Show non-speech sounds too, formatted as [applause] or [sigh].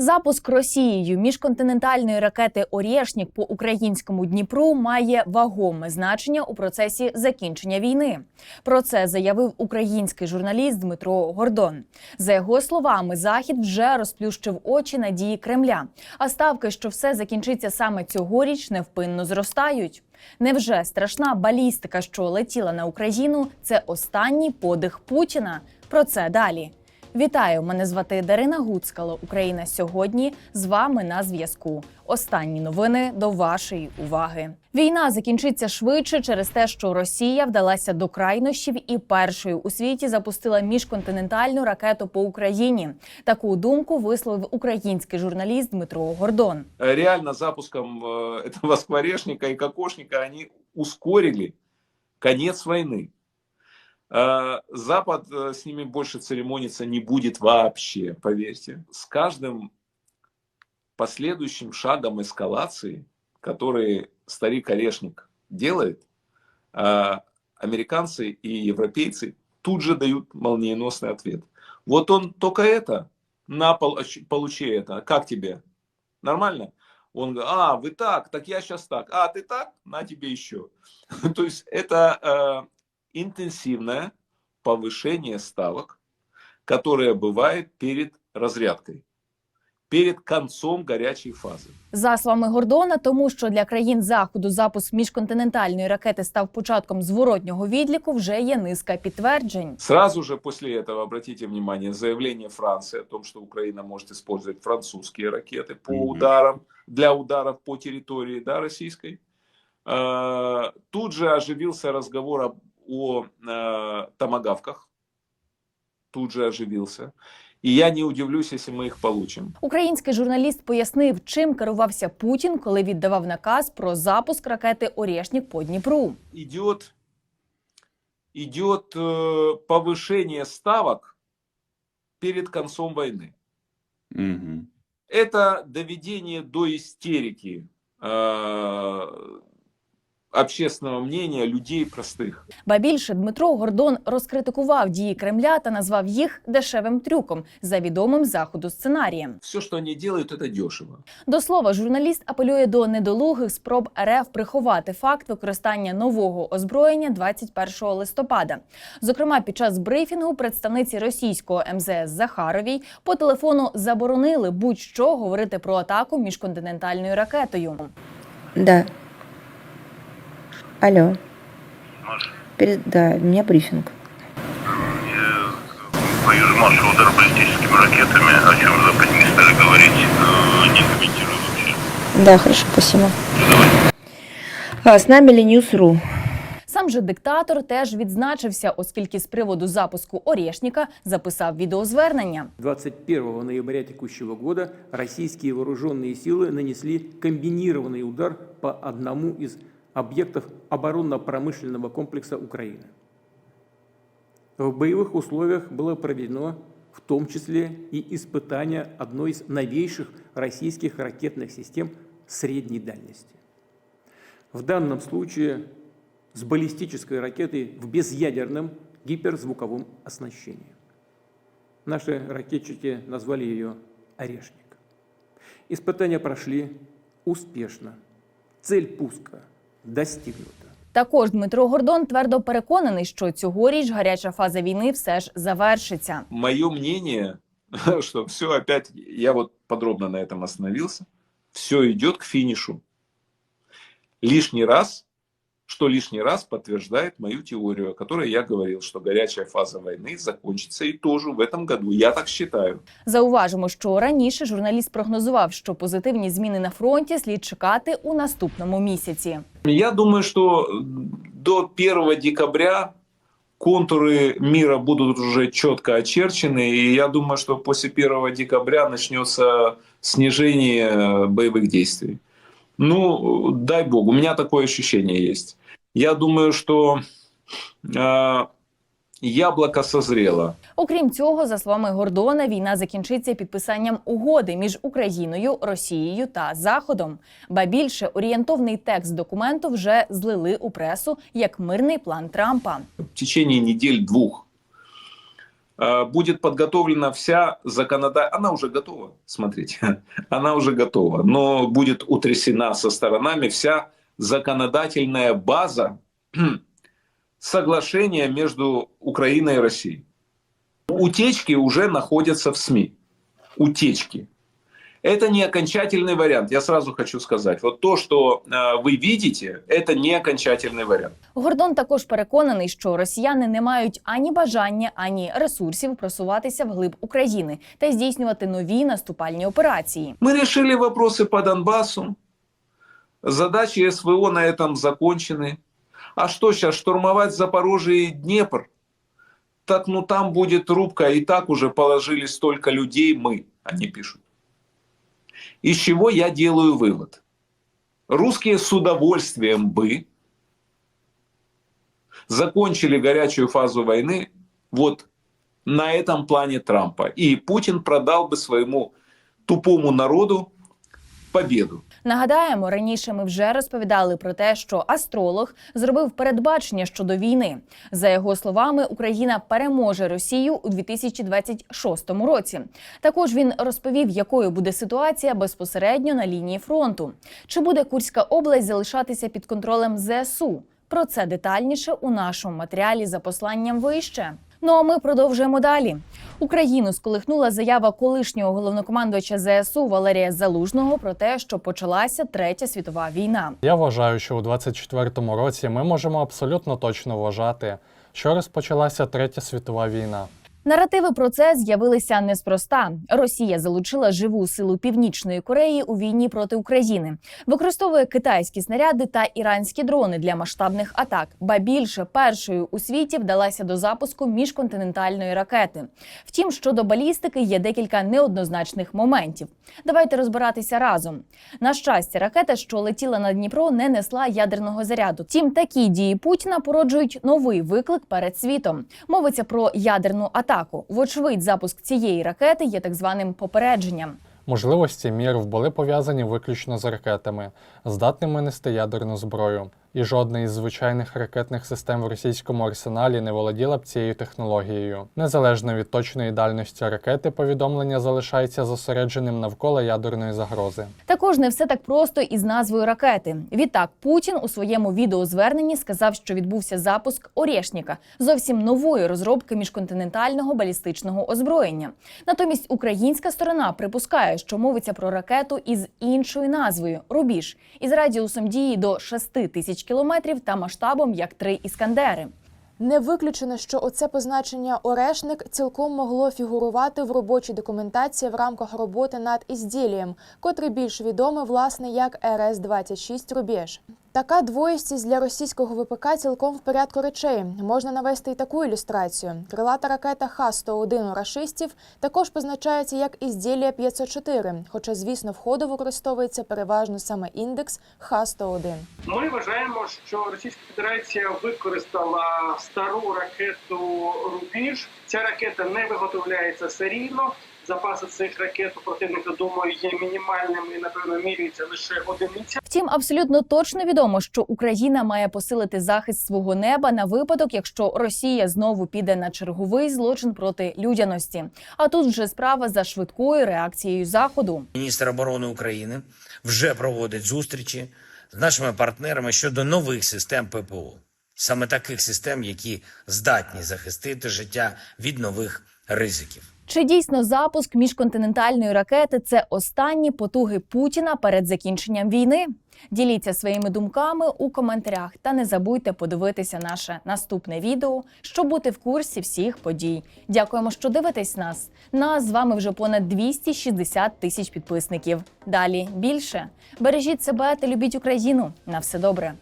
Запуск Росією міжконтинентальної ракети Орєшнік по українському Дніпру має вагоме значення у процесі закінчення війни. Про це заявив український журналіст Дмитро Гордон. За його словами, захід вже розплющив очі на дії Кремля. А ставки, що все закінчиться саме цьогоріч, невпинно зростають. Невже страшна балістика, що летіла на Україну, це останній подих Путіна? Про це далі. Вітаю! Мене звати Дарина Гуцкало. Україна сьогодні з вами на зв'язку. Останні новини до вашої уваги. Війна закінчиться швидше через те, що Росія вдалася до крайнощів і першою у світі запустила міжконтинентальну ракету по Україні. Таку думку висловив український журналіст Дмитро Гордон. Э, реально запуском э, этого [laughs] скворечника и кокошника они ускорили конец войны. Э, Запад э, с ними больше церемониться не будет вообще, поверьте. С каждым последующим шагом эскалации, который старик Орешник делает, э, американцы и европейцы тут же дают молниеносный ответ. Вот он только это, на, пол- получи это, как тебе? Нормально? Он говорит, а, вы так, так я сейчас так, а, ты так, на тебе еще. [laughs] То есть это интенсивное повышение ставок, которое бывает перед разрядкой, перед концом горячей фазы. За словами Гордона, тому що для країн заходу запуск міжконтинентальної ракети став початком зворотнього відліку, вже є низка підтверджень. Сразу же после этого, обратите внимание, заявление Франции о том, что Украина может использовать французские ракеты по Мгм. ударам, для ударов по территории да, российской. Э, Тут же оживился разговор об- о э, томагавках. Тут же оживился. И я не удивлюсь, если мы их получим. Український журналіст пояснив, чим керувався Путін, коли віддавав наказ про запуск ракети Орєшнік по Дніпру. Идет, идет э, повышение ставок перед концом войны. Мгм. это доведение до истерики э, общественного мнения людей простых. Ба більше Дмитро Гордон розкритикував дії Кремля та назвав їх дешевим трюком за відомим заходу сценарієм. Все, что они делают, это дешево. До слова, журналіст апелює до недолугих спроб РФ приховати факт використання нового озброєння 21 листопада. Зокрема, під час брифінгу представниці російського МЗС Захаровій по телефону заборонили будь-що говорити про атаку міжконтинентальною ракетою. Да. Алло. Маш, Перед... Да, у меня брифинг. я боюсь Маша удар баллистическими ракетами, о чем Запад не стали говорить, э, не комментирую вообще. Да, хорошо, спасибо. Давай. А, с нами Ленюс.ру. Сам же диктатор теж відзначився, оскільки з приводу запуску Орєшніка записав відеозвернення. 21 ноября текущего года российские вооруженные силы нанесли комбинированный удар по одному из объектов оборонно-промышленного комплекса Украины. В боевых условиях было проведено в том числе и испытание одной из новейших российских ракетных систем средней дальности. В данном случае с баллистической ракетой в безъядерном гиперзвуковом оснащении. Наши ракетчики назвали ее «Орешник». Испытания прошли успешно. Цель пуска достигнута. Також Дмитро Гордон твердо переконаний, що цьогоріч гаряча фаза війни все ж завершиться. Моє мнение, [laughs] що все опять, я вот подробно на этом остановился, все йде к фінішу. Лишний раз, что лишний раз подтверждает мою теорию, о которой я говорил, что горячая фаза войны закончится и тоже в этом году. Я так считаю. Зауважимо, що раніше журналіст прогнозував, що позитивні зміни на фронті слід чекати у наступному місяці. Я думаю, что до 1 декабря контуры мира будут уже четко очерчены, и я думаю, что после 1 декабря начнется снижение э, боевых действий. Ну, дай бог, у меня такое ощущение есть. Я думаю, что э, яблоко созрело. Окрім цього, за словами Гордона, війна закінчиться підписанням угоди між Україною, Росією та Заходом. Ба більше орієнтовний текст документу вже злили у пресу як мирний план Трампа. в течение недель-двух э, будет подготовлена вся законодательная... Она уже готова, смотрите, [laughs] она уже готова, но будет утрясена со сторонами вся законодательная база [clears throat] соглашения между Украиной и Россией. Утечки уже находятся в СМИ. Утечки. Это не окончательный вариант, я сразу хочу сказать. Вот то, что э, вы видите, это не окончательный вариант. Гордон також переконаний, що росіяни не мають ані бажання, ані ресурсів просуватися вглиб України та здійснювати нові наступальні операції. Мы решили вопросы по Донбассу. Задачи СВО на этом закончены. А что сейчас, штурмовать Запорожье и Днепр? Так ну там будет рубка, и так уже положили столько людей мы, они пишут. Из чего я делаю вывод? Русские с удовольствием бы закончили горячую фазу войны вот на этом плане Трампа. И Путин продал бы своему тупому народу победу. Нагадаємо, раніше ми вже розповідали про те, що астролог зробив передбачення щодо війни. За його словами, Україна переможе Росію у 2026 році. Також він розповів, якою буде ситуація безпосередньо на лінії фронту. Чи буде Курська область залишатися під контролем ЗСУ? Про це детальніше у нашому матеріалі за посланням вище. Ну а ми продовжуємо далі. Україну сколихнула заява колишнього головнокомандувача ЗСУ Валерія Залужного про те, що почалася третя світова війна. Я вважаю, що у 24-му році ми можемо абсолютно точно вважати, що розпочалася третя світова війна. Наративи про це з'явилися неспроста. Росія залучила живу силу Північної Кореї у війні проти України, використовує китайські снаряди та іранські дрони для масштабних атак. Ба більше першою у світі вдалася до запуску міжконтинентальної ракети. Втім, щодо балістики є декілька неоднозначних моментів. Давайте розбиратися разом. На щастя, ракета, що летіла на Дніпро, не несла ядерного заряду. Втім, такі дії Путіна породжують новий виклик перед світом. Мовиться про ядерну атаку. Вочевидь, запуск цієї ракети є так званим попередженням. Можливості мірів були пов'язані виключно з ракетами, здатними нести ядерну зброю, і жодна із звичайних ракетних систем в російському арсеналі не володіла б цією технологією. Незалежно від точної дальності ракети, повідомлення залишається зосередженим навколо ядерної загрози. Також не все так просто із назвою ракети. Відтак Путін у своєму відеозверненні сказав, що відбувся запуск Орєшніка, зовсім нової розробки міжконтинентального балістичного озброєння. Натомість українська сторона припускає, що мовиться про ракету із іншою назвою Рубіж із радіусом дії до 6 тисяч кілометрів та масштабом як три іскандери. Не виключено, що оце позначення орешник цілком могло фігурувати в робочій документації в рамках роботи над ізділієм, котрий більш відомий власне як РС-26 Рубіж. Така двоїстість для російського ВПК цілком в порядку речей. Можна навести і таку ілюстрацію. Крилата ракета Х-101 у рашистів також позначається як ізділія 504, хоча, звісно, в ходу використовується переважно саме індекс Х-101. Ми вважаємо, що Російська Федерація використала стару ракету Рубіж. Ця ракета не виготовляється серійно. Запаси цих ракет у противника, думаю, є мінімальними і напевно міряється лише одиниця. Втім, абсолютно точно відомо, що Україна має посилити захист свого неба на випадок, якщо Росія знову піде на черговий злочин проти людяності. А тут вже справа за швидкою реакцією заходу. Міністр оборони України вже проводить зустрічі з нашими партнерами щодо нових систем ППО, саме таких систем, які здатні захистити життя від нових ризиків. Чи дійсно запуск міжконтинентальної ракети це останні потуги Путіна перед закінченням війни? Діліться своїми думками у коментарях та не забудьте подивитися наше наступне відео, щоб бути в курсі всіх подій. Дякуємо, що дивитесь нас. Нас з вами вже понад 260 тисяч підписників. Далі більше бережіть себе та любіть Україну. На все добре.